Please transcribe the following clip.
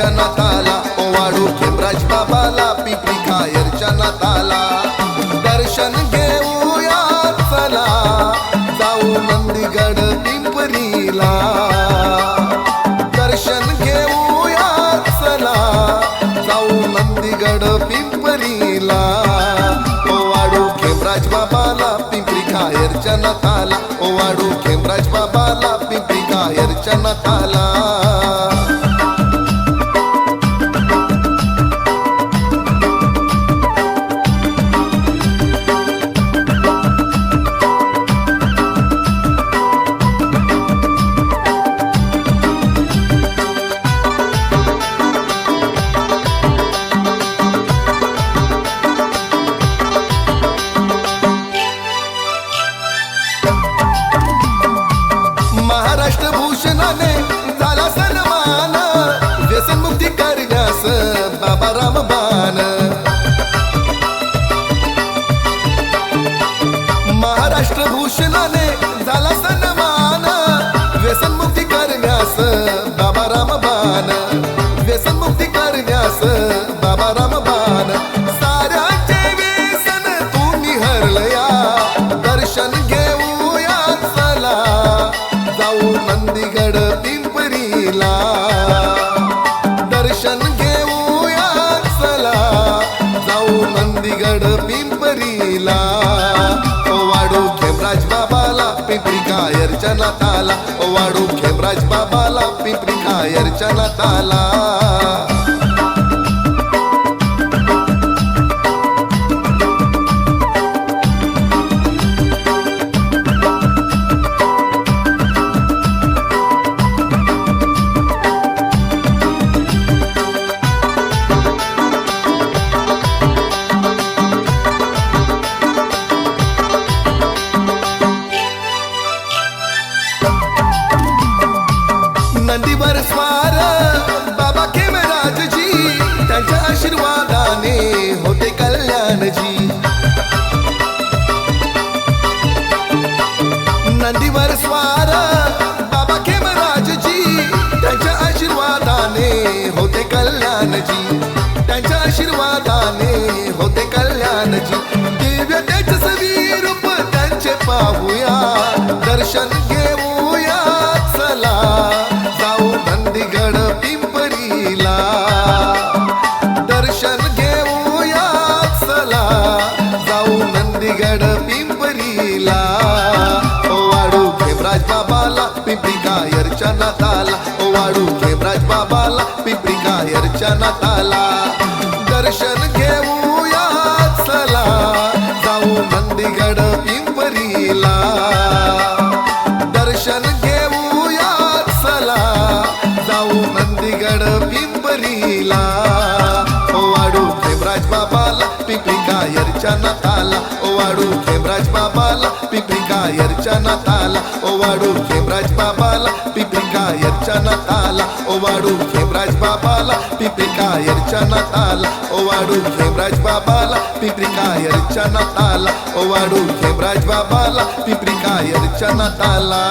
कायरच्या नाताला ओवाडू खेमराज बाबाला पिंपरी कायरच्या नाताला. दर्शन घेऊया चला जाऊ नंदीगड पिंपरीला. दर्शन घेऊया चला जाऊ नंदीगड पिंपरीला. ओवाडू खेमराज बाबाला पिंपरी कायरच्या नाताला. भूषणाने झाला सन्मान. व्यसनमुक्ती करण्यास बाबा रामबान महाराष्ट्र भूषणाने झाला सन्मान. व्यसनमुक्ती करण्यास बाबा रामबान पिंपरीला वाडू खेमराज बाबाला पिंपरी कायरच्या नाताला. वाडू खेमराज बाबाला पिंपरी कायरच्या नाताला. कल्याणजी त्यांच्या आशीर्वादाने होते कल्याणजी. दिव्यतेच सवी रूप त्यांचे पाहूया. दर्शन घेऊया चला. जाऊ नंदीगड पिंपरीला. दर्शन घेऊया चला. जाऊ नंदीगड पिंपरीला. जाऊ पिंपरीला. दर्शन घेऊया चला. जाऊ नंदीगड पिंपरीला. वाडू खेमराज बाबाला पिंपरी कायरच्या नाताला वाडू खेमराज बाबाला पिंपरी कायरच्या नाताला वाडू खेमराज बाबाला पिंपरी कायरच्या नाताला ओ वाडू खेमराज बाबाला पिंपरी कायरच्या नाताला ओ वाडू खेमराज बाबाला पिंपरी कायरच्या नाताला ओ वाडू खेमराज बाबाला पिंपरी कायरच्या नाताला